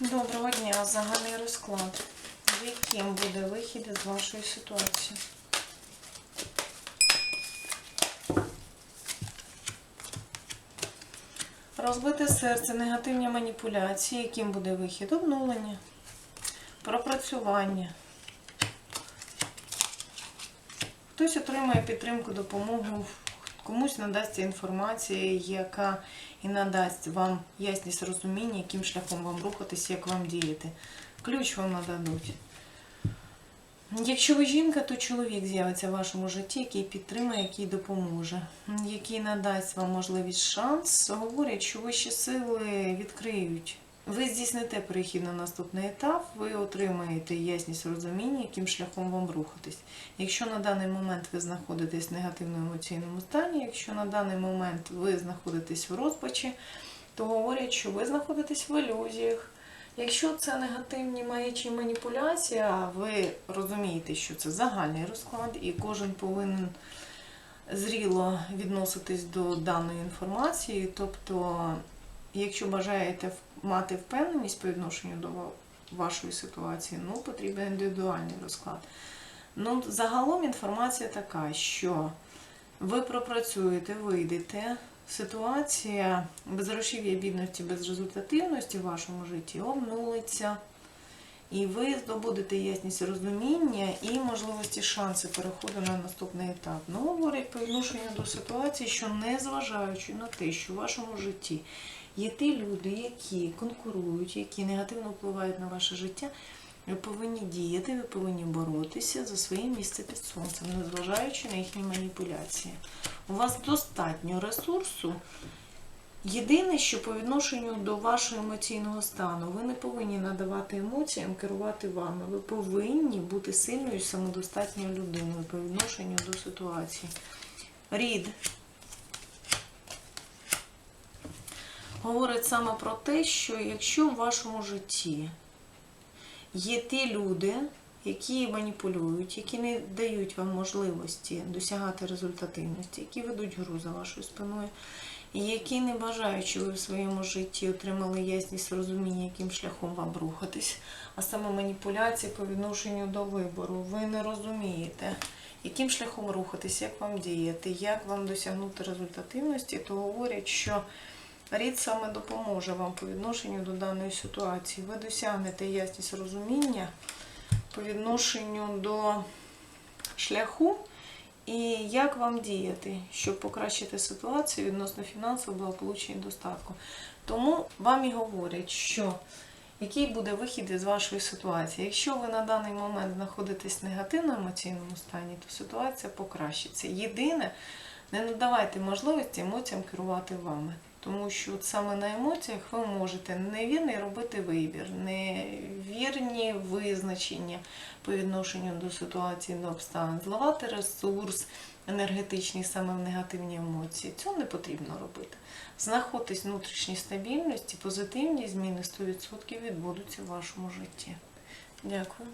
Доброго дня, загальний розклад. Яким буде вихід із вашої ситуації? Розбите серце, негативні маніпуляції, яким буде вихід? Обнулення, пропрацювання. Хтось отримає підтримку, допомогу, комусь надасться інформація, яка і надасть вам ясність розуміння, яким шляхом вам рухатися, як вам діяти. Ключ вам нададуть. Якщо ви жінка, то чоловік з'явиться в вашому житті, який підтримає, який допоможе, який надасть вам можливість шанс. Говорять, що вищі сили відкриють. Ви здійсните перехід на наступний етап, ви отримаєте ясність розуміння, яким шляхом вам рухатись. Якщо на даний момент ви знаходитесь в негативному емоційному стані, якщо на даний момент ви знаходитесь в розпачі, то говорять, що ви знаходитесь в ілюзіях. Якщо це негативні маячі маніпуляції, а ви розумієте, що це загальний розклад, і кожен повинен зріло відноситись до даної інформації. Тобто, якщо бажаєте мати впевненість по відношенню до вашої ситуації, ну потрібен індивідуальний розклад. Ну, загалом інформація така, що ви пропрацюєте, вийдете. Ситуація безгрошів'я бідності, безрезультативності в вашому житті обнулиться. І ви здобудете ясність розуміння і можливості шанси переходу на наступний етап. Ну, говорять по відношенню до ситуації, що незважаючи на те, що в вашому житті є ті люди, які конкурують, які негативно впливають на ваше життя, ви повинні діяти, ви повинні боротися за своє місце під сонцем, незважаючи на їхні маніпуляції. У вас достатньо ресурсу. Єдине, що по відношенню до вашого емоційного стану, ви не повинні надавати емоціям керувати вами. Ви повинні бути сильною і самодостатньою людиною по відношенню до ситуації. Рід говорить саме про те, що якщо в вашому житті є ті люди, які маніпулюють, які не дають вам можливості досягати результативності, які ведуть гру за вашою спиною, і які не бажають, щоб ви в своєму житті отримали ясність розуміння, яким шляхом вам рухатись, а саме маніпуляції по відношенню до вибору. Ви не розумієте, яким шляхом рухатись, як вам діяти, як вам досягнути результативності, то говорять, що рід саме допоможе вам по відношенню до даної ситуації. Ви досягнете ясність розуміння по відношенню до шляху і як вам діяти, щоб покращити ситуацію відносно фінансового благополуччя і достатку. Тому вам і говорять, що який буде вихід із вашої ситуації. Якщо ви на даний момент знаходитесь в негативному емоційному стані, то ситуація покращиться. Єдине, не надавайте можливості емоціям керувати вами. Тому що от саме на емоціях ви можете невірний робити вибір, невірні визначення по відношенню до ситуації, до обставин, зливати ресурс енергетичний саме в негативні емоції. Цього не потрібно робити. Знаходьтесь в внутрішній стабільності, позитивні зміни 100% відбудуться в вашому житті. Дякую.